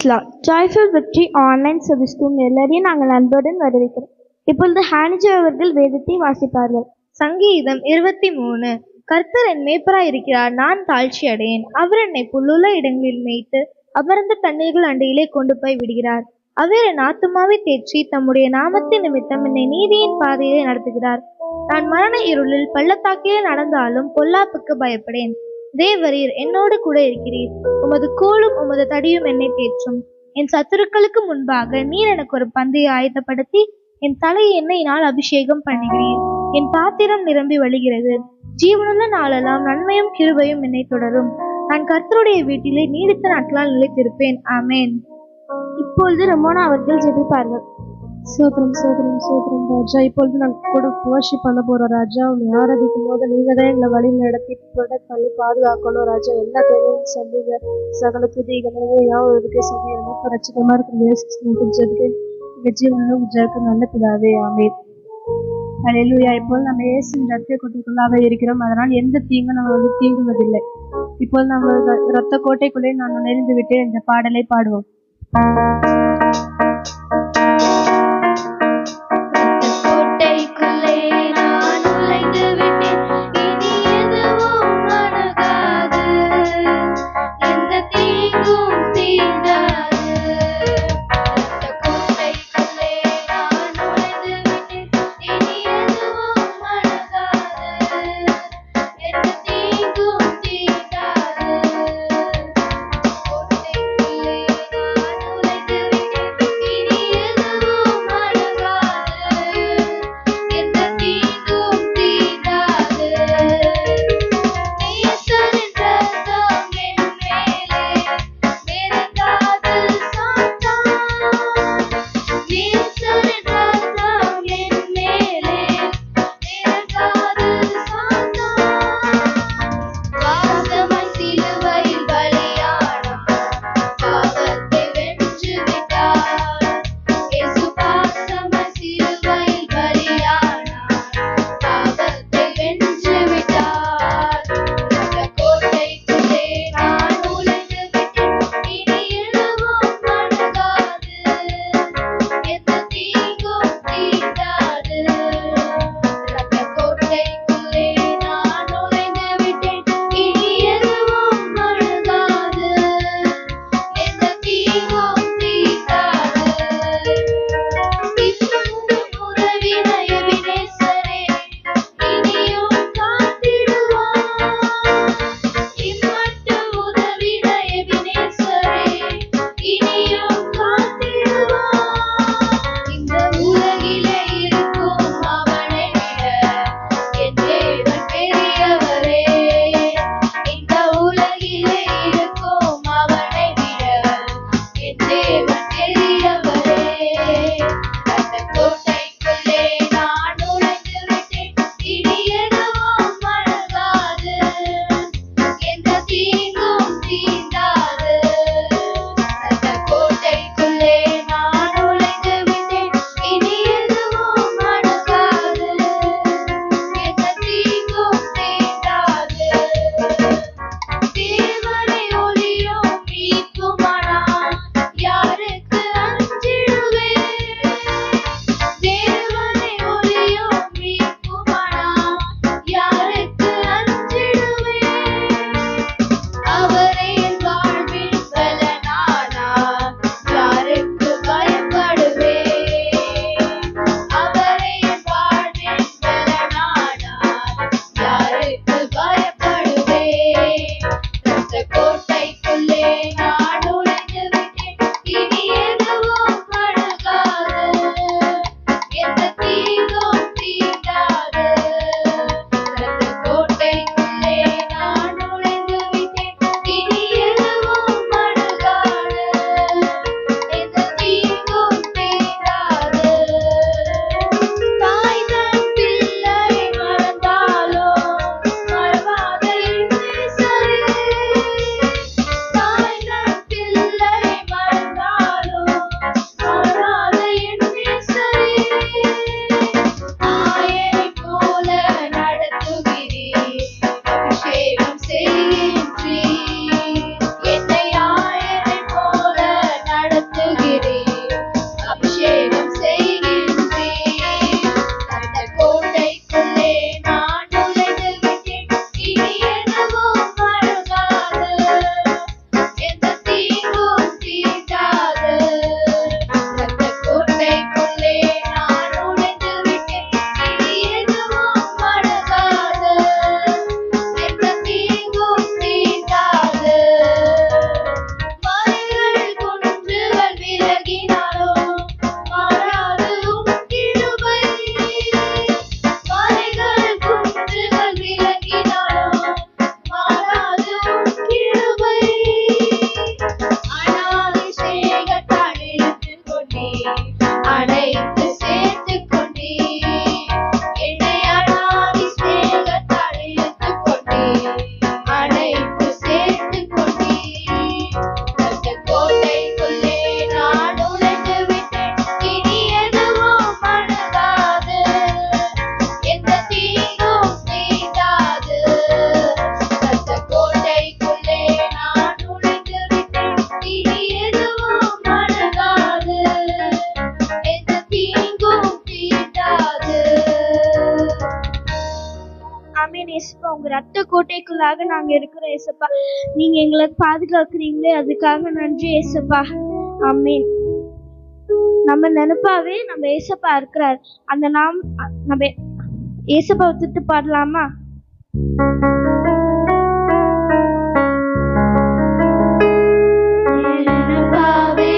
பிரைஸ்லா joyful வெற்றி online சர்வீஸ்க்கும் எல்லாரையும் நாங்கள் அன்புடன் வரவேற்கிறோம். இப்பொழுது ஹானிஜா அவர்கள் வேதத்தை வாசிப்பார்கள். சங்கீதம் இருபத்தி மூணு கர்த்தர் என் மேய்ப்பராய் இருக்கிறார் நான் தாழ்ச்சி அடையேன். அவர் என்னை புல்லுள்ள இடங்களில் மேய்த்து அமர்ந்த தண்ணீர்கள் அண்டையிலே கொண்டு போய் விடுகிறார். அவர் என் ஆத்துமாவை தேற்றி தம்முடைய நாமத்தின் நிமித்தம் என்னை நீதியின் பாதையிலே நடத்துகிறார். நான் மரண இருளில் பள்ளத்தாக்கிலே நடந்தாலும் பொல்லாப்புக்கு பயப்படேன். தேவரீர் என்னோடு கூட இருக்கிறீர். உமது கோலும் உமது தடியும் என்னை தேற்றும். என் சத்துருக்களுக்கு முன்பாக நீர் எனக்கு ஒரு பந்தையை ஆயத்தப்படுத்தி என் தலையை எண்ணெயினால் அபிஷேகம் பண்ணுகிறீர். என் பாத்திரம் நிரம்பி வழிகிறது. ஜீவனுள்ள நாளெல்லாம் நன்மையும் கிருபையும் என்னை தொடரும். நான் கர்த்தருடைய வீட்டிலே நீடித்த நாட்களால் நிலைத்திருப்பேன். ஆமேன். இப்பொழுது ரொமோனா அவர்கள் ஜெபிப்பார்கள். சோதரம் சோதரம் சோதரம் ராஜா. இப்பொழுது நாங்கள் கூட worship பண்ண போறோம் ராஜா. உங்க ஆராதிக்கும் போது நீங்க தான் எங்களை வழி நடத்தி ப்ரொடக்ட் பண்ணி பாதுகாக்கணும் ராஜா. எல்லா தேவையும் சொல்லுங்க. சகல துதிகளை யாவும் இருக்கு சொல்லி ரொம்ப ரட்சகமா இருக்கிற ஜீவனும் நல்ல பிதாவே ஆமே அலையிலுயா இப்போது நம்ம இயேசு ரத்த கோட்டைக்குள்ளாக இருக்கிறோம். அதனால் எந்த தீங்கும் நம்ம வந்து தீங்குவதில்லை. இப்போது நம்ம ரத்த கோட்டைக்குள்ளே நான் நுழைந்து விட்டு இந்த பாடலை பாடுவோம். உங்களுக்காக நாங்கள் இருக்கிறோம் ஏசப்பா. நீங்க எங்களை பாதுகாக்கிறீங்களே அதுக்காக நன்றி ஏசப்பா. ஆமீன். நம்ம நினைப்பாவே நம்ம ஏசப்பா இருக்கிறார். அந்த நாம் நம்ம ஏசப்பாவை திட்டு பாடலாமா? நினைப்பாவே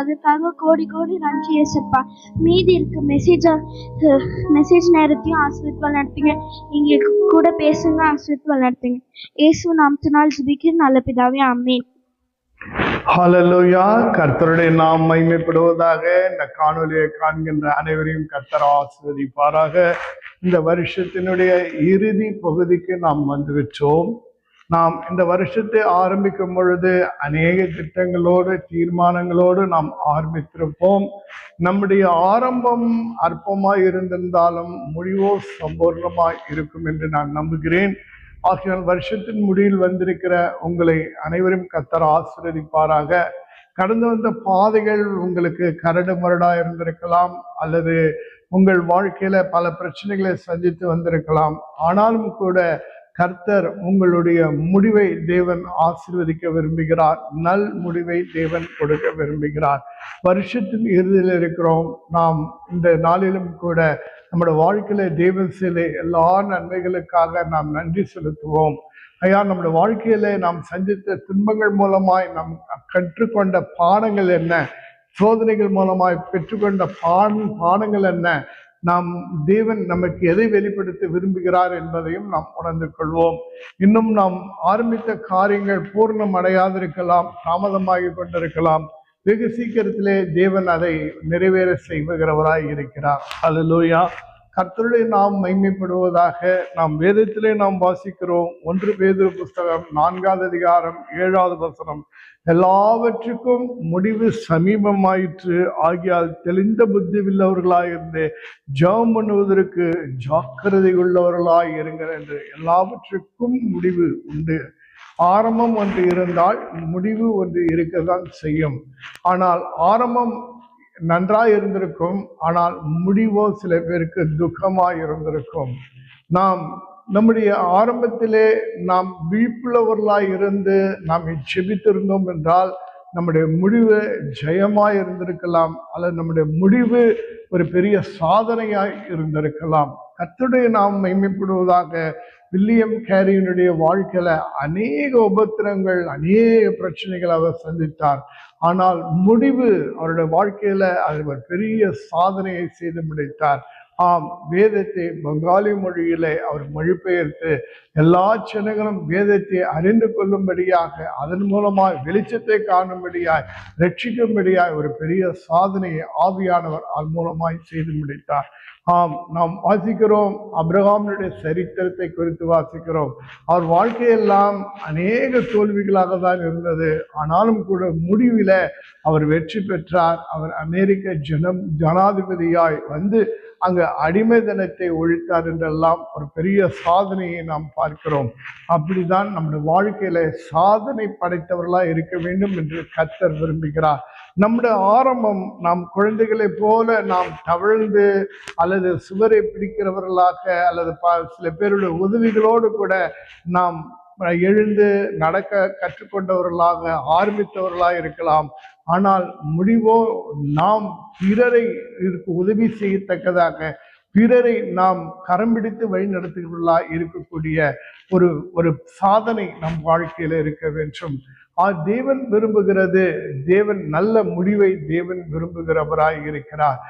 அதுக்காக கோடி கோடி நன்றி ஏசப்பா. மீதி இருக்க மெசேஜை மெசேஜ் நேரத்தையும் ஆசிரியத்துவம் நடத்துங்க. எங்களுக்கு கூட பேசுங்க ஆசிரியத்துவம் நடத்துங்க. இயேசு நாமத்தினால் ஜிபிக்கிற நல்ல பிதாவே ஆமீன். ஹalleluya கர்த்தருடைய நாம் மைமைப்படுவதாக இந்த காணொலியை காண்கின்ற அனைவரையும் கர்த்தர் ஆசீர்வதிப்பாராக. இந்த வருஷத்தினுடைய இறுதி பகுதிக்கு நாம் வந்துவிட்டோம் நாம் இந்த வருஷத்தை ஆரம்பிக்கும் பொழுது அநேக திட்டங்களோடு தீர்மானங்களோடு நாம் ஆரம்பித்திருப்போம். நம்முடைய ஆரம்பம் அற்பமாய் இருந்திருந்தாலும் முடிவோ சம்பூர்ணமாய் இருக்கும் என்று நான் நம்புகிறேன். ஆகையால் வருஷத்தின் முடிவில் வந்திருக்கிற உங்களை அனைவரும் கத்தர் ஆசீர்வதிப்பாராக. கடந்து வந்த பாதைகள் உங்களுக்கு கரடு முரடா இருந்திருக்கலாம் அல்லது உங்கள் வாழ்க்கையில பல பிரச்சனைகளை சந்தித்து வந்திருக்கலாம். ஆனாலும் கூட கர்த்தர் உங்களுடைய முடிவை தேவன் ஆசீர்வதிக்க விரும்புகிறார். நல் முடிவை தேவன் கொடுக்க விரும்புகிறார். வருஷத்தின் இறுதியில் இருக்கிறோம். நாம் இந்த நாளிலும் கூட நம்முடைய வாழ்க்கையில தேவன் சிலை எல்லா நன்மைகளுக்காக நாம் நன்றி செலுத்துவோம். ஐயா நம்முடைய வாழ்க்கையில நாம் சந்தித்த துன்பங்கள் மூலமாய் நாம் கற்றுக்கொண்ட பாடங்கள் என்ன? சோதனைகள் மூலமாய் பெற்றுக்கொண்ட பான் பாடங்கள் என்ன? நாம் தேவன் நமக்கு எதை வெளிப்படுத்த விரும்புகிறார் என்பதையும் நாம் உணர்ந்து கொள்வோம். இன்னும் நாம் ஆரம்பித்த காரியங்கள் பூர்ணம் அடையாதிருக்கலாம் தாமதமாகி கொண்டிருக்கலாம். வெகு சீக்கிரத்திலே தேவன் அதை நிறைவேற செய்வுகிறவராய் இருக்கிறார். அல்லேலூயா கர்த்தருடைய நாம் மைமைப்படுவதாக நாம் வேதத்திலே நாம் வாசிக்கிறோம். ஒன்று வேத புஸ்தகம் நான்காவது அதிகாரம் ஏழாவது வசனம். எல்லாவற்றுக்கும் முடிவு சமீபமாயிற்று. ஆகியால் தெளிந்த புத்தி உள்ளவர்களாயிருந்து ஜபம் பண்ணுவதற்கு ஜாக்கிரதை உள்ளவர்களாய் இருங்கள் என்று எல்லாவற்றுக்கும் முடிவு உண்டு. ஆரம்பம் ஒன்று இருந்தால் முடிவு ஒன்று இருக்கத்தான் செய்யும். ஆனால் ஆரம்பம் நன்றாக இருந்திருக்கும் ஆனால் முடிவோ சில பேருக்கு துக்கமாக இருந்திருக்கும் நாம் நம்முடைய ஆரம்பத்திலே நாம் விழிப்புள்ளவர்களாக இருந்து நாம் செபித்திருந்தோம் என்றால் நம்முடைய முடிவு ஜெயமாக இருந்திருக்கலாம் அல்லது நம்முடைய முடிவு ஒரு பெரிய சாதனையாக இருந்திருக்கலாம். கத்துடைய நாம் மைமைப்படுவதாக வில்லியம் கேரியினுடைய வாழ்க்கையில அநேக உபத்திரங்கள் அநேக பிரச்சனைகள் அவர் சந்தித்தார். ஆனால் முடிவு அவருடைய வாழ்க்கையில அவர் ஒரு பெரிய சாதனையை செய்து முடித்தார். ஆம் வேதத்தை பங்காளி மொழியிலே அவர் மொழிபெயர்த்து எல்லா ஜனங்களும் வேதத்தை அறிந்து கொள்ளும்படியாக அதன் மூலமாய் வெளிச்சத்தை காணும்படியாய் ரட்சிக்கும்படியாய் ஒரு பெரிய சாதனையை ஆவியானவர் அதன் மூலமாய் செய்து முடித்தார். ஆம் நாம் வாசிக்கிறோம். அப்ரஹாமினுடைய சரித்திரத்தை குறித்து வாசிக்கிறோம். அவர் வாழ்க்கையெல்லாம் அநேக தோல்விகளாக தான் இருந்தது. ஆனாலும் கூட முடிவில் அவர் வெற்றி பெற்றார். அவர் அமெரிக்க ஜனம் ஜனாதிபதியாய் வந்து அங்கு அடிமைதனத்தை ஒழித்தார் என்றெல்லாம் ஒரு பெரிய சாதனையை நாம் பார்க்கிறோம். அப்படிதான் நம்முடைய வாழ்க்கையில சாதனை படைத்தவர்களாக இருக்க வேண்டும் என்று கர்த்தர் விரும்புகிறார். நம்முடைய ஆரம்பம் நாம் குழந்தைகளைப் போல நாம் தவழ்ந்து அல்லது சுவரை பிடிக்கிறவர்களாக அல்லது ப- சில பேருடைய உதவிகளோடு கூட நாம் எழுந்து நடக்க கற்றுக்கொண்டவர்களாக ஆரம்பித்தவர்களாக இருக்கலாம். ஆனால் முடிவோ நாம் பிறரை இதற்கு உதவி செய்யத்தக்கதாக பிறரை நாம் கரம் பிடித்து வழி நடத்துகிறவர்களாக இருக்கக்கூடிய ஒரு ஒரு சாதனை நம் வாழ்க்கையில் இருக்க வேண்டும். தேவன் விரும்புகிறது. தேவன் நல்ல முடிவை தேவன் விரும்புகிறவராய் இருக்கிறார்.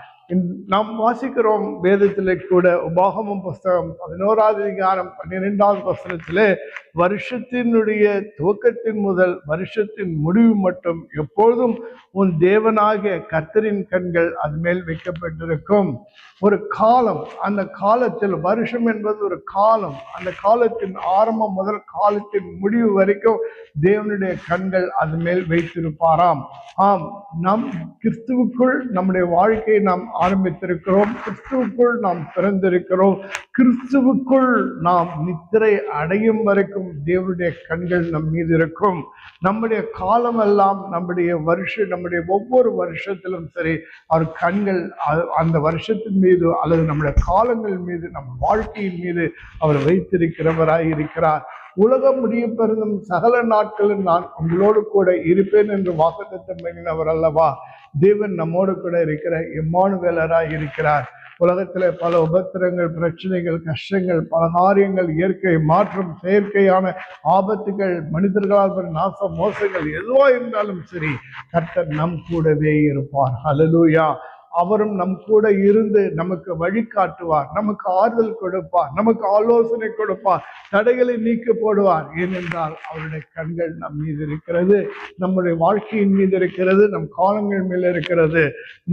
நாம் வாசிக்கிறோம் வேதத்திலே கூட உபாகமம் புஸ்தகம் பதினோராவது அதிகாரம் பன்னிரெண்டாவது வசனத்திலே வருஷத்தினுடைய துவக்கத்தின் முதல் வருஷத்தின் முடிவு மட்டும் எப்பொழுதும் உன் தேவனாகிய கர்த்தரின் கண்கள் அது மேல் வைக்கப்பட்டிருக்கும். ஒரு காலம் அந்த காலத்தில் வருஷம் என்பது ஒரு காலம். அந்த காலத்தின் ஆரம்பம் முதல் காலத்தின் முடிவு வரைக்கும் தேவனுடைய கண்கள் அது மேல் வைத்திருப்பாராம். ஆம் நம் கிறிஸ்துவுக்குள் நம்முடைய வாழ்க்கையை நாம் ஆரம்பித்திருக்கிறோம். கிறிஸ்துவுக்குள் நாம் பிறந்திருக்கிறோம். கிறிஸ்துவுக்குள் நாம் நித்திரை அடையும் வரைக்கும் தேவனுடைய கண்கள் நம் மீது இருக்கும். நம்முடைய காலமெல்லாம் நம்முடைய வருஷம் நம்முடைய ஒவ்வொரு வருஷத்திலும் சரி அவர் கண்கள் அந்த வருஷத்தின் மீது அல்லது நம்முடைய காலங்கள் மீது நம் வாழ்க்கையின் மீது அவர் வைத்திருக்கிறவராய் இருக்கிறார். உலகம் முடிய பெறும் சகல நாட்களும் நான் உங்களோடு கூட இருப்பேன் என்று வாக்குத்தம் பண்ணினவர் அல்லவா? தேவன் நம்மோடு கூட இருக்கிற இம்மானுவேலராய் இருக்கிறார். உலகத்துல பல உபத்திரங்கள் பிரச்சனைகள் கஷ்டங்கள் பல காரியங்கள் இயற்கை மாற்றம் செயற்கையான ஆபத்துகள் மனிதர்களால் நாச மோசங்கள் எதுவாக இருந்தாலும் சரி கர்த்தர் நம் கூடவே இருப்பார். ஹalleluya அவரும் நம் கூட இருந்து நமக்கு வழிகாட்டுவார் நமக்கு ஆறுதல் கொடுப்பார் நமக்கு ஆலோசனை கொடுப்பார் தடைகளை நீக்க போடுவார். ஏனென்றால் அவருடைய கண்கள் நம் மீது இருக்கிறது நம்முடைய வாழ்க்கையின் மீது இருக்கிறது நம் காலங்கள் மேல் இருக்கிறது.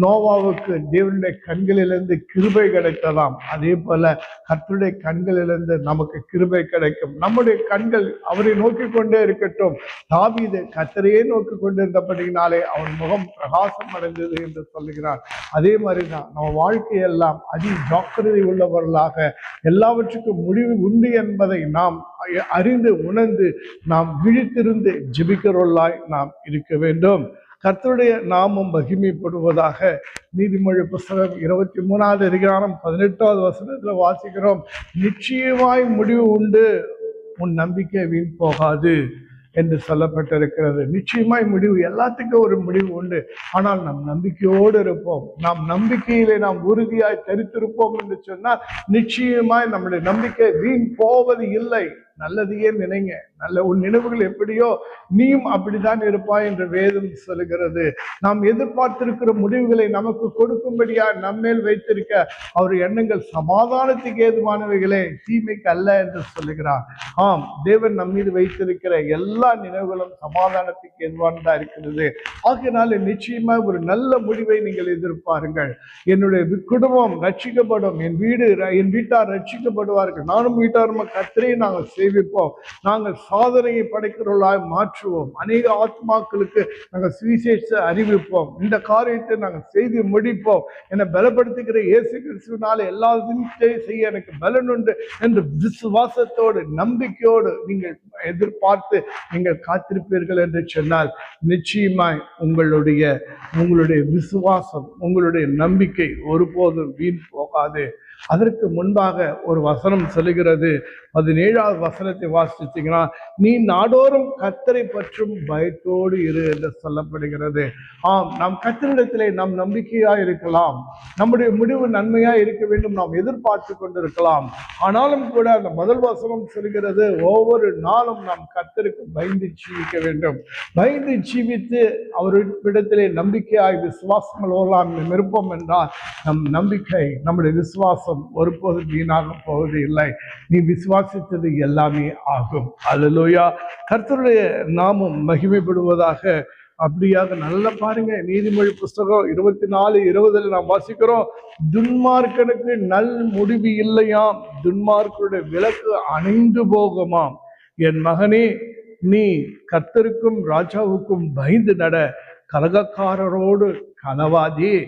நோவாவுக்கு தேவனுடைய கண்களிலிருந்து கிருபை கிடைத்ததாம். அதே போல கற்றுடைய கண்களிலிருந்து நமக்கு கிருபை கிடைக்கும். நம்முடைய கண்கள் அவரை நோக்கி கொண்டே இருக்கட்டும். தாவீது கத்தரையே நோக்கி கொண்டிருந்தபடினாலே அவன் முகம் பிரகாசம் அடைந்தது என்று சொல்லுகிறார். அதே மாதிரி தான் நம்ம வாழ்க்கையெல்லாம் அதி ஜாக்கிரதை உள்ளவர்களாக எல்லாவற்றுக்கும் முடிவு உண்டு என்பதை நாம் அறிந்து உணர்ந்து நாம் விழித்திருந்து ஜெபிக்கிறவர்களாய் நாம் இருக்க வேண்டும். கர்த்தருடைய நாமம் மகிமைப்படுவதாக நீதிமொழி புஸ்தகம் இருபத்தி மூணாவது அதிகாரம் பதினெட்டாவது வசனத்தில் வாசிக்கிறோம். நிச்சயமாய் முடிவு உண்டு உன் நம்பிக்கை வீண் போகாது. என்று சொல்லப்பட்டிருக்கிறது. நிச்சயமாய் முடிவு எல்லாத்துக்கும் ஒரு முடிவு உண்டு. ஆனால் நாம் நம்பிக்கையோடு இருப்போம். நாம் நம்பிக்கையிலே நாம் உறுதியாய் தரித்திருப்போம் என்று சொன்னால் நிச்சயமாய் நம்முடைய நம்பிக்கை வீண் போவது இல்லை. நல்லதையே நினைங்க. நல்ல உன் நினைவுகள் எப்படியோ நீயும் அப்படித்தான் இருப்பாய் என்று வேதம் சொல்லுகிறது. நாம் எதிர்பார்த்திருக்கிற முடிவுகளை நமக்கு கொடுக்கும்படியா நம்மேல் வைத்திருக்க அவர் எண்ணங்கள் சமாதானத்துக்கு ஏதுவானவைகளே தீமைக்கு அல்ல என்று சொல்லுகிறார். ஆம் தேவன் நம் மீது வைத்திருக்கிற எல்லா நினைவுகளும் சமாதானத்துக்கு ஏதுவானதா இருக்கிறது. ஆகினால நிச்சயமா ஒரு நல்ல முடிவை நீங்கள் எதிர்பாருங்கள். என்னுடைய குடும்பம் ரட்சிக்கப்படும் என் வீடு என் வீட்டார் ரட்சிக்கப்படுவார்கள். நானும் வீட்டாரும் கத்திரையும் நாங்கள் சேவிப்போம். நாங்கள் சாதனையை படைக்கிறவர்களாய் மாற்றுவோம். அநேக ஆத்மாக்களுக்கு நாங்கள் சுவிசேஷ அறிவிப்போம். இந்த காரியத்தை நாங்கள் செய்து முடிப்போம் என்னை பலப்படுத்துகிற இயேசு கிறிஸ்துவனால எல்லாத்தையும் செய்ய எனக்கு பலன் உண்டு என்று விசுவாசத்தோடு நம்பிக்கையோடு நீங்கள் எதிர்பார்த்து நீங்கள் காத்திருப்பீர்கள் என்று சொன்னால் நிச்சயமாய் உங்களுடைய உங்களுடைய விசுவாசம் உங்களுடைய நம்பிக்கை ஒருபோதும் வீண் போகாது. அதற்கு முன்பாக ஒரு வசனம் சொல்லுகிறது. பதினேழாவது வசனத்தை வாசிச்சீங்கன்னா நீ நாடோறும் கத்தரை பற்றும் பயத்தோடு இரு என்று சொல்லப்படுகிறது. ஆம் நாம் கத்தரிடத்திலே நாம் நம்பிக்கையா இருக்கலாம். நம்முடைய முடிவு நன்மையா இருக்க வேண்டும். நாம் எதிர்பார்த்து கொண்டிருக்கலாம். ஆனாலும் கூட அந்த முதல் வசனம் சொல்கிறது ஒவ்வொரு நாளும் நாம் கத்தருக்கு பயந்து ஜீவிக்க வேண்டும். பயந்து ஜீவித்து அவரிடத்திலே நம்பிக்கையாய் விசுவாசம் உள்ளவர்களாம் விருப்பம் இருப்போம் என்றால் நம் நம்பிக்கை நம்முடைய விசுவாசம் ஒருபோதும் வீணாக போவது இல்லை. நீ விசுவாசித்தது எல்லாமே ஆகும். அல்லேலூயா கர்த்தருடைய நாமம் மகிமைப்படுவதாக அப்படியாக நல்லா பாருங்க. நீதிமொழி புஸ்தகம் இருபத்தி நாலு இருபதுல நாம் வாசிக்கிறோம். துன்மார்க்கனுக்கு நல் முடிவு இல்லையாம். துன்மார்க்கருடைய விளக்கு அணைந்து போகுமாம். என் மகனே நீ கர்த்தருக்கும் ராஜாவுக்கும் பயந்து நட. கலகக்காரரோடு கலவாதே.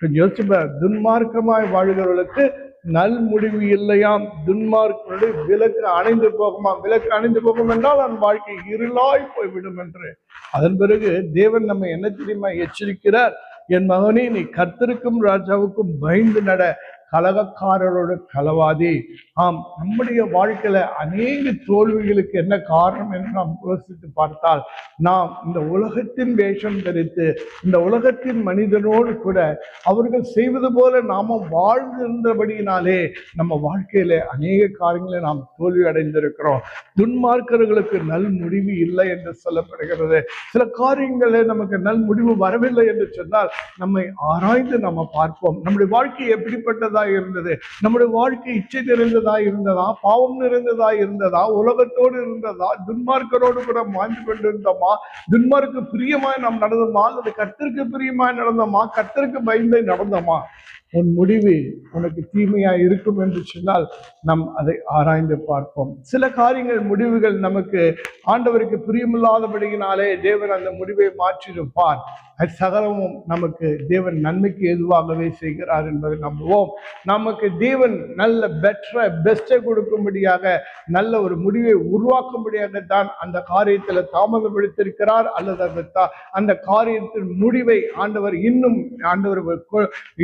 கொஞ்சம் யோசிச்சு துன்மார்க்கமாய் வாழ்கிறவர்களுக்கு நல் முடிவு இல்லையாம். துன்மார்க்கனுடைய விலக்கு அணைந்து போகுமாம். விலக்கு அணைந்து போகும் என்றால் அவன் வாழ்க்கை இருளாய் போய்விடும் என்று. அதன் பிறகு தேவன் நம்ம என்ன தெரியுமா எச்சரிக்கிறார்? என் மகனே நீ கர்த்தருக்கும் ராஜாவுக்கும் பயந்து நட. கலகக்காரரோடு கலவாதே. ஆம் நம்முடைய வாழ்க்கையில அநேக தோல்விகளுக்கு என்ன காரணம் என்று நாம் யோசித்து பார்த்தால் நாம் இந்த உலகத்தின் வேஷம் தரித்து இந்த உலகத்தின் மனிதனோடு கூட அவர்கள் செய்வது போல நாம வாழ்ந்திருந்தபடியினாலே நம்ம வாழ்க்கையில அநேக காரியங்களை நாம் தோல்வி அடைந்திருக்கிறோம். துன்மார்க்கர்களுக்கு நல் முடிவு இல்லை என்று சொல்லப்படுகிறது. சில காரியங்களே நமக்கு நல் முடிவு வரவில்லை என்று சொன்னால் நம்மை ஆராய்ந்து நம்ம பார்ப்போம். நம்முடைய வாழ்க்கை எப்படிப்பட்டதா இருந்தது. நம்முடைய வாழ்க்கை இச்சை நிறைந்ததா இருந்ததா? பாவம் நிறைந்ததா இருந்ததா? உலகத்தோடு இருந்ததா? துன்மார்க்கரோடு கூட வாழ்ந்து கொண்டிருந்தோமா? துன்மார்க்கு பிரியமாய் நாம் நடந்தோமா? அல்லது கத்திற்கு பிரியமாய் நடந்தோமா? கத்திற்கு பயந்தே நடந்தோமா? உன் முடிவு உனக்கு தீமையா இருக்கும் என்று சொன்னால் நாம் அதை ஆராய்ந்து பார்ப்போம். சில காரியங்கள் முடிவுகள் நமக்கு ஆண்டவருக்கு பிரியமில்லாதபடியினாலே தேவன் அந்த முடிவை மாற்றியிருப்பார். அது சகலமும் நமக்கு தேவன் நன்மைக்கு எதுவாகவே செய்கிறார் என்பதை நம்புவோம். நமக்கு தேவன் நல்ல பெட்டரை பெஸ்ட்டை கொடுக்கும்படியாக நல்ல ஒரு முடிவை உருவாக்கும்படியாக தான் அந்த காரியத்தில் தாமதப்படுத்திருக்கிறார் அல்லது அந்த அந்த காரியத்தின் முடிவை ஆண்டவர் இன்னும் ஆண்டவர்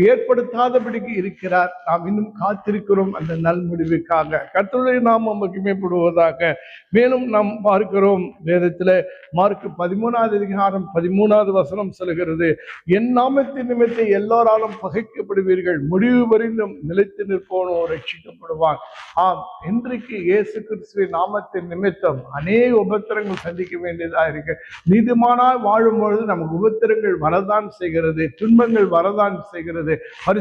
ஏற்படுத்த படுத்தாதபடிக்கு இருக்கிறார். நாம் இன்னும் காத்திருக்கிறோம் அந்த நல் முடிவுக்காக. கர்த்தருடைய நாம் மகிமைப்படுவதாக மேலும் நாம் பார்க்கிறோம். வேதத்தில் மார்க் பதிமூணாவது அதிகாரம் பதிமூணாவது வசனம் சொல்கிறது என் நாமத்தின் நிமித்தம் எல்லாராலும் பகைக்கப்படுவீர்கள். முடிவு வரைந்தும் நிலைத்து நிற்போனோ ரட்சிக்கப்படுவான். ஆம் இன்றைக்கு இயேசு கிறிஸ்துவின் நாமத்தின் நிமித்தம் அநேக உபத்திரங்கள் சந்திக்க வேண்டியதா இருக்கு. நீதிமானாய் வாழும் பொழுது நமக்கு உபத்திரங்கள் வரதான் செய்கிறது துன்பங்கள் வரதான் செய்கிறது.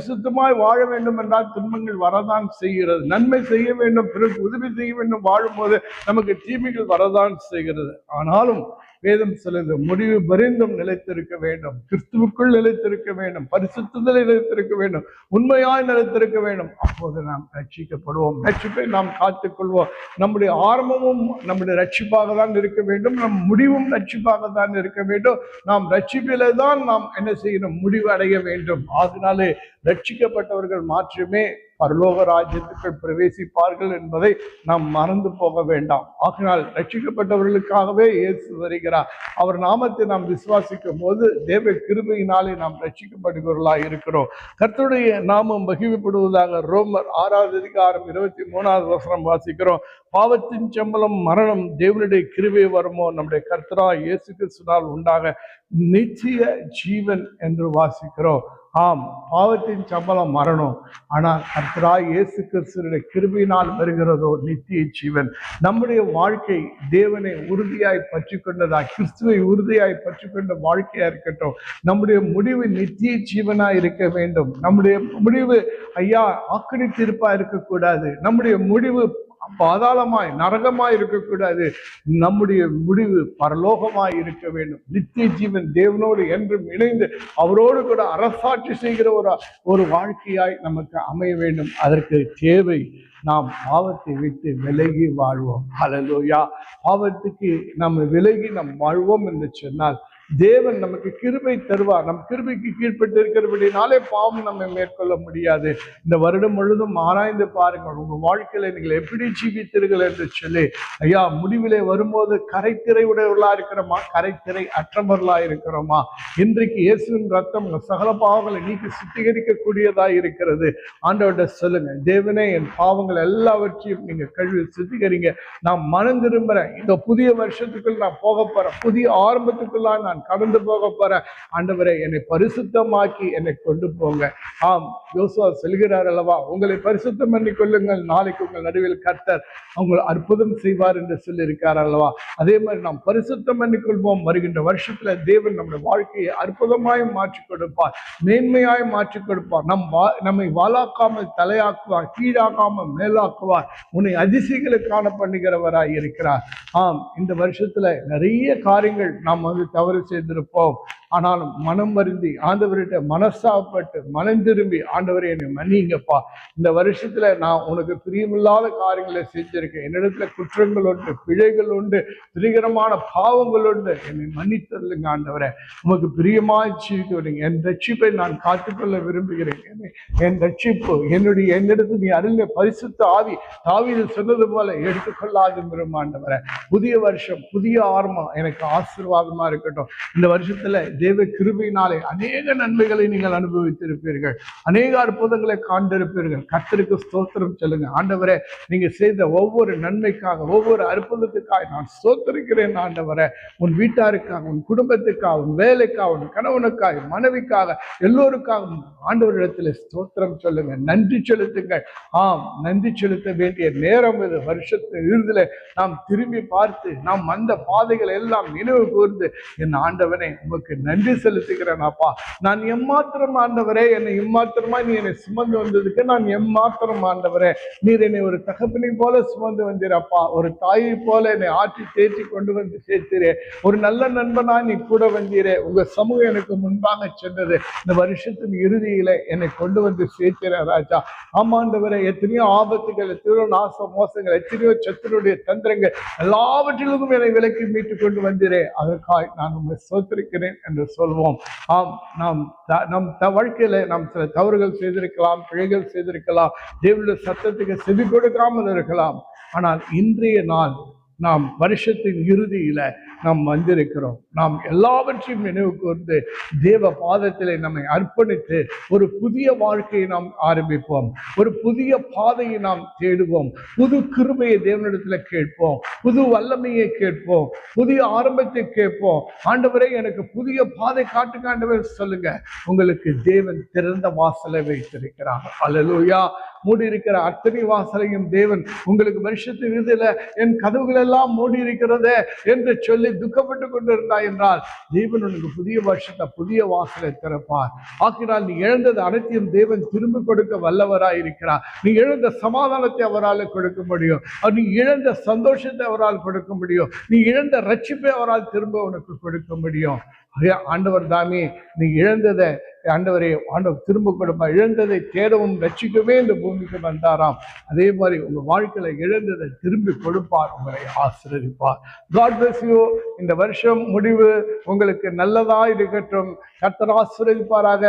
பரிசுத்தமாய் வாழ வேண்டும் என்றால் துன்பங்கள் வரதான் செய்கிறது. நன்மை செய்ய வேண்டும் பிறகு உதவி செய்ய வேண்டும் வாழும்போது நமக்கு தீமைகள் வரதான் செய்கிறது. ஆனாலும் வேதம் சொல்லுது முடிவு பரிந்தும் நிலைத்திருக்க வேண்டும். கிறிஸ்துவுக்குள் நிலைத்திருக்க வேண்டும். பரிசுத்தத்தில் நிலைத்திருக்க வேண்டும். உண்மையாய் நிலைத்திருக்க வேண்டும். அப்போது நாம் ரட்சிக்கப்படுவோம் ரட்சிப்பை நாம் காத்துக்கொள்வோம். நம்முடைய ஆரம்பமும் நம்முடைய ரட்சிப்பாக தான் இருக்க வேண்டும். நம் முடிவும் ரட்சிப்பாக தான் இருக்க வேண்டும். நாம் ரட்சிப்பிலே தான் நாம் என்ன செய்யணும்? முடிவு அடைய வேண்டும். அதனாலே ரட்சிக்கப்பட்டவர்கள் மாற்றமே பரலோக ராஜ்யத்துக்குள் பிரவேசிப்பார்கள் என்பதை நாம் மறந்து போக வேண்டாம். ஆகினால் ரட்சிக்கப்பட்டவர்களுக்காகவே இயேசு வருகிறார். அவர் நாமத்தை நாம் விசுவாசிக்கும் போது தேவ கிருபையினாலே நாம் ரட்சிக்கப்படுகிறவர்களாக இருக்கிறோம். கர்த்தருடைய நாமம் மகிழ்வுபடுவதாக ரோமர் ஆறாவது அதிகாரம் இருபத்தி மூணாவது வசனம் வாசிக்கிறோம். பாவத்தின் சம்பளம் மரணம் தேவனுடைய கிருபை வருமோ? நம்முடைய கர்த்தரா இயேசு கிறிஸ்துனால் உண்டாக நிச்சய ஜீவன் என்று வாசிக்கிறோம். ஆம் பாவத்தின் சம்பளம் மரணம். ஆனால் கர்த்தராய் இயேசு கிறிஸ்துடைய கிருபையினால் வருகிறதோ நித்திய ஜீவன். நம்முடைய வாழ்க்கை தேவனை உறுதியாய் பற்றி கொண்டதா கிறிஸ்துவை உறுதியாய் பற்றி கொண்ட வாழ்க்கையா இருக்கட்டும் நம்முடைய முடிவு நித்திய ஜீவனா இருக்க வேண்டும். நம்முடைய முடிவு ஐயா ஆக்கடி தீர்ப்பா இருக்கக்கூடாது. நம்முடைய முடிவு பாதாளமாய் நரகமாய் இருக்கக்கூடாது. நம்முடைய முடிவு பரலோகமாய் இருக்க வேண்டும். நித்திய ஜீவன் தேவனோடு என்றும் இணைந்து அவரோடு கூட அரசாட்சி செய்கிற ஒரு ஒரு வாழ்க்கையாய் நமக்கு அமைய வேண்டும். அதற்கு தேவை நாம் பாவத்தை விட்டு விலகி வாழ்வோம். அலலோயா பாவத்துக்கு நம்ம விலகி நாம் வாழ்வோம் என்று சொன்னால் தேவன் நமக்கு கிருபை தருவார் நம் கிருபைக்கு கீழ்ப்பட்டு இருக்கிறபடினாலே பாவம் நம்ம மேற்கொள்ள முடியாது. இந்த வருடம் முழுதும் ஆராய்ந்து பாருங்கள். உங்கள் வாழ்க்கையில நீங்கள் எப்படி ஜீவித்தீர்கள் என்று சொல்லி ஐயா முடிவிலே வரும்போது கரைத்திரை உடையவர்களா இருக்கிறோமா? கரைத்திரை அற்றவர்களா இருக்கிறோமா? இன்றைக்கு இயேசுவின் ரத்தம் சகல பாவங்களை நீக்கி சுத்திகரிக்கக்கூடியதா இருக்கிறது. ஆண்டவர்கிட்ட சொல்லுங்க. தேவனே என் பாவங்கள் எல்லாவற்றையும் நீங்க கழுவி சுத்திகரிங்க. நான் மனம் திரும்புறேன். இந்த புதிய வருஷத்துக்குள் நான் போக போறேன். புதிய ஆரம்பத்துக்குள்ளா நான் கடந்து போக போறேன் ஆண்டவரை என்னை பரிசுத்தமாக்கி என்னை கொண்டு போங்க. ஆம் யோசுவா சொல்கிறார் அல்லவா உங்களை பரிசுத்தம் பண்ணி கொள்ளுங்கள். நாளைக்கு உங்கள் நடுவில் கர்த்தர் உங்களை அற்புதம் செய்வார் என்று சொல்லியிருக்கார் அல்லவா. அதே மாதிரி நாம் பரிசுத்தம் பண்ணி கொள்வோம். வருகின்ற வருஷத்துல தேவன் நம்முடைய வாழ்க்கையை அற்புதமாய் மாற்றி கொடுப்பார். மேன்மையாய் மாற்றி கொடுப்பார். நம் வா நம்மை வாழாக்காமல் தலையாக்குவார். கீழாக்காமல் மேலாக்குவார். உன்னை அதிசயங்களை காண பண்ணுகிறவராய் இருக்கிறார். ஆம் இந்த வருஷத்துல நிறைய காரியங்கள் நாம் வந்து தவறு செய்திருப்போம் ஆனாலும் மனம் வருந்தி ஆண்டவர்கிட்ட மனசாப்பட்டு மனம் திரும்பி ஆண்டவரை என்னை மன்னிங்கப்பா. இந்த வருஷத்துல நான் உனக்கு பிரியமில்லாத காரியங்களை செஞ்சிருக்கேன். என்னிடத்துல குற்றங்கள் உண்டு பிழைகள் உண்டு பிரிகரமான பாவங்கள் உண்டு. என்னை மன்னித்தருளுங்க ஆண்டவரை. உமக்கு பிரியமாய் ஜீவிக்க என் ரட்சிப்பை நான் காத்துக்கொள்ள விரும்புகிறேன். என்னை என் ரட்சிப்பு என்னுடைய என்னிடத்து நீ அருங்க பரிசுத்த ஆவி தாவியில் சொன்னது போல எடுத்துக்கொள்ளாது ஆண்டவரை. புதிய வருஷம் புதிய ஆர்மா எனக்கு ஆசீர்வாதமா இருக்கட்டும். இந்த வருஷத்துல தேவ கிருபையினாலே அநேக நன்மைகளை நீங்கள் அனுபவித்திருப்பீர்கள். அநேக அற்புதங்களை காண்டிருப்பீர்கள் கத்தருக்கு ஸ்தோத்திரம் சொல்லுங்க. ஆண்டவரே நீங்க செய்த ஒவ்வொரு நன்மைக்காக ஒவ்வொரு அற்புதத்துக்காக நான் ஸ்தோத்திருக்கிறேன் ஆண்டவரே. உன் வீட்டாருக்காக உன் குடும்பத்துக்காக உன் வேலைக்காக உன் கணவனுக்காக மனைவிக்காக எல்லோருக்காகவும் ஆண்டவரிடத்தில் ஸ்தோத்திரம் சொல்லுங்க. நன்றி செலுத்துங்கள். ஆம் நன்றி செலுத்த வேண்டிய நேரம் இது. வருஷத்து இறுதியில் நாம் திரும்பி பார்த்து நாம் வந்த பாதைகள் எல்லாம் நினைவு கூர்ந்து என் ஆண்டவனை உமக்கு நன்றி செலுத்துகிறேன் அப்பா. நான் எம்மாத்திரம் ஆண்டவரே என்னை எம்மாத்திரமா நீ என்னை சுமந்து வந்ததுக்கு நான் எம்மாத்திரம் ஆண்டவரே. நீர் என்னை ஒரு தகப்பனை போல சுமந்து வந்தீரப்பா ஒரு தாயை போல என்னை ஆற்றி தேற்றி கொண்டு வந்து சேர்த்திரே. ஒரு நல்ல நண்பனா நீ கூட வந்தீரே. உங்க சமூகம் எனக்கு முன்பாக சென்றது. இந்த வருஷத்தின் இறுதியில என்னை கொண்டு வந்து சேர்த்திர ராஜா. ஆமாண்டவரே எத்தனையோ ஆபத்துகள் எத்தனையோ நாச மோசங்கள் எத்தனையோ சத்துருடைய தந்திரங்கள் எல்லாவற்றிலும் என்னை விலக்கி மீட்டு கொண்டு வந்தீரே. அதற்காக நான் உங்களை சோத்திருக்கிறேன் என்று சொல்வோம். ஆம் நாம் த- நம் த வாழ்க்கையில நாம் சில தவறுகள் செய்திருக்கலாம் பிழைகள் செய்திருக்கலாம் தேவனுடைய சத்தத்துக்கு செவி கொடுக்காமல் இருக்கலாம். ஆனால் இன்றைய நாள் நாம் வருஷத்தின் இறுதியில நாம் வந்திருக்கிறோம். நாம் எல்லாவற்றையும் நினைவு கூர்ந்து தேவ பாதத்திலே நம்மை அர்ப்பணித்து ஒரு புதிய வாழ்க்கையை நாம் ஆரம்பிப்போம். ஒரு புதிய பாதையை நாம் தேடுவோம். புது கிருபையை தேவனிடத்துல கேட்போம். புது வல்லமையை கேட்போம். புதிய ஆரம்பத்தை கேட்போம். ஆண்டவரை எனக்கு புதிய பாதை காட்டுங்க ஆண்டவர் சொல்லுங்க. உங்களுக்கு தேவன் திறந்த வாசலை வைத்திருக்கிறார். அலலூயா மூடி இருக்கிற அத்தனை வாசலையும் தேவன் உங்களுக்கு வருஷத்து இறுதியில என் கதவுகள் எல்லாம் மூடி இருக்கிறதே என்று சொல்லி துக்கப்பட்டு கொண்டிருந்தாய் என்றால் தேவன் உனக்கு புதிய வருஷத்தை புதிய வாசலை திறப்பார். ஆக்கினால் நீ இழந்தது அனைத்தையும் தேவன் திரும்ப கொடுக்க வல்லவராய் இருக்கிறார். நீ இழந்த சமாதானத்தை அவரால் கொடுக்க முடியும். நீ இழந்த சந்தோஷத்தை அவரால் கொடுக்க முடியும். நீ இழந்த ரட்சிப்பை அவரால் திரும்ப உனக்கு கொடுக்க முடியும். ஆண்டவர் தாமே நீ இழந்ததை ஆண்டவரை ஆண்டவர் திரும்ப கொடுப்பா இழந்ததை தேடவும் ரட்சிக்கவே இந்த பூமிக்கு வந்தாராம். அதே மாதிரி உங்க வாழ்க்கையில இழந்ததை திரும்பி கொடுப்பார் உங்களை ஆசிரியப்பார் காட் பிளஸ் யூ இந்த வருஷம் முடிவு உங்களுக்கு நல்லதா இருக்கட்டும். கர்த்தர் ஆசிரியப்பாராக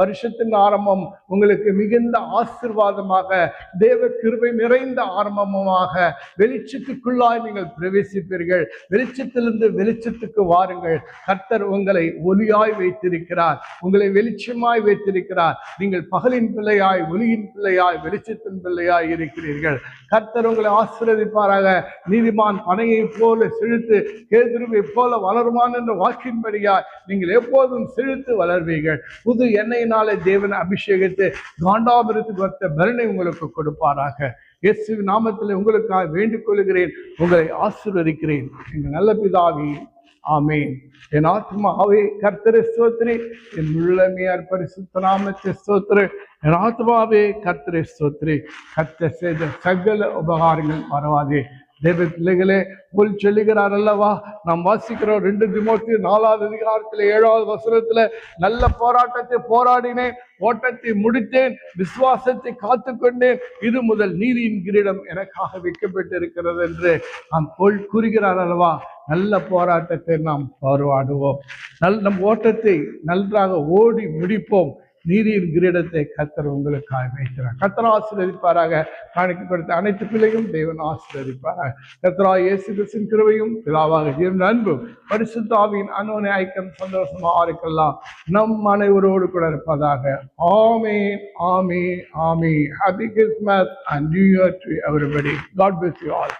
வருஷத்தின் ஆரம்பம் உங்களுக்கு மிகுந்த ஆசீர்வாதமாக தேவ கிருபை நிறைந்த ஆரம்பமாக. வெளிச்சத்துக்குள்ளாய் நீங்கள் பிரவேசிப்பீர்கள். வெளிச்சத்திலிருந்து வெளிச்சத்துக்கு வாருங்கள். கர்த்தர் உங்களை ஒலியாய் வைத்திருக்கிறார். உங்களை வெளிச்ச வெளிச்சமாய் வைத்திருக்கிறார். நீங்கள் பகலின் பிள்ளையாய் ஒளியின் பிள்ளையாய் வெளிச்சத்தின் பிள்ளையாய் இருக்கிறீர்கள். கர்த்தர் உங்களை ஆசீர்வதிப்பாராக. நீதிமான் பனையை போல செழித்து கேதுருவை போல வளருமான் என்ற வாக்கின்படியாய் நீங்கள் எப்போதும் செழித்து வளர்வீர்கள். புது எண்ணெயினாலே தேவன் அபிஷேகித்து காண்டாபுரத்துக்கு வந்த பலனை உங்களுக்கு கொடுப்பாராக. இயேசு நாமத்தில் உங்களுக்காக வேண்டிக் கொள்கிறேன். உங்களை ஆசீர்வதிக்கிறேன். எங்கள் நல்ல பிதாவி ஆமேன். என் ஆத்மாவே கர்த்தரை ஸ்தோத்திரி. என் உள்ளமையார் பரிசுத்த நாமத்தை ஸ்தோத்திரி. என் ஆத்மாவே கர்த்தரை ஸ்தோத்திரி. கர்த்தர் செய்த சகல உபகாரங்கள் மறவாதே. தேவ பிள்ளைகளே புல் சொல்லுகிறார் அல்லவா? நாம் வாசிக்கிறோம் ரெண்டு திமோத்தி நாலாவது அதிகாரத்தில் ஏழாவது வசனத்துல நல்ல போராட்டத்தை போராடினேன் ஓட்டத்தை முடித்தேன் விசுவாசத்தை காத்துக்கொண்டேன் இது முதல் நீதியின் கிரீடம் எனக்காக வைக்கப்பட்டிருக்கிறது என்று நாம் போல் கூறுகிறார் அல்லவா? நல்ல போராட்டத்தை நாம் போராடுவோம் நல் நம் ஓட்டத்தை நன்றாக ஓடி முடிப்போம். நீதியின் கிரீடத்தை கத்தர் உங்களுக்காக வைக்கிறார். கத்தர் ஆசீர்வதிப்பாராக. காணிக்கு கொடுத்த அனைத்து பிள்ளையும் தேவன் ஆசீர்வதிப்பாராக. கத்தரா இயேசு கிறிஸ்தின் கிருவையும் பிலாவாக இருந்த அன்பும் பரிசுத்தாவின் அனுவனை ஐக்கம் சந்தோஷமா இருக்கலாம் நம் அனைவரோடு கூட இருப்பதாக. ஆமே ஆமே ஆமே happy Christmas and new year to everybody God bless you all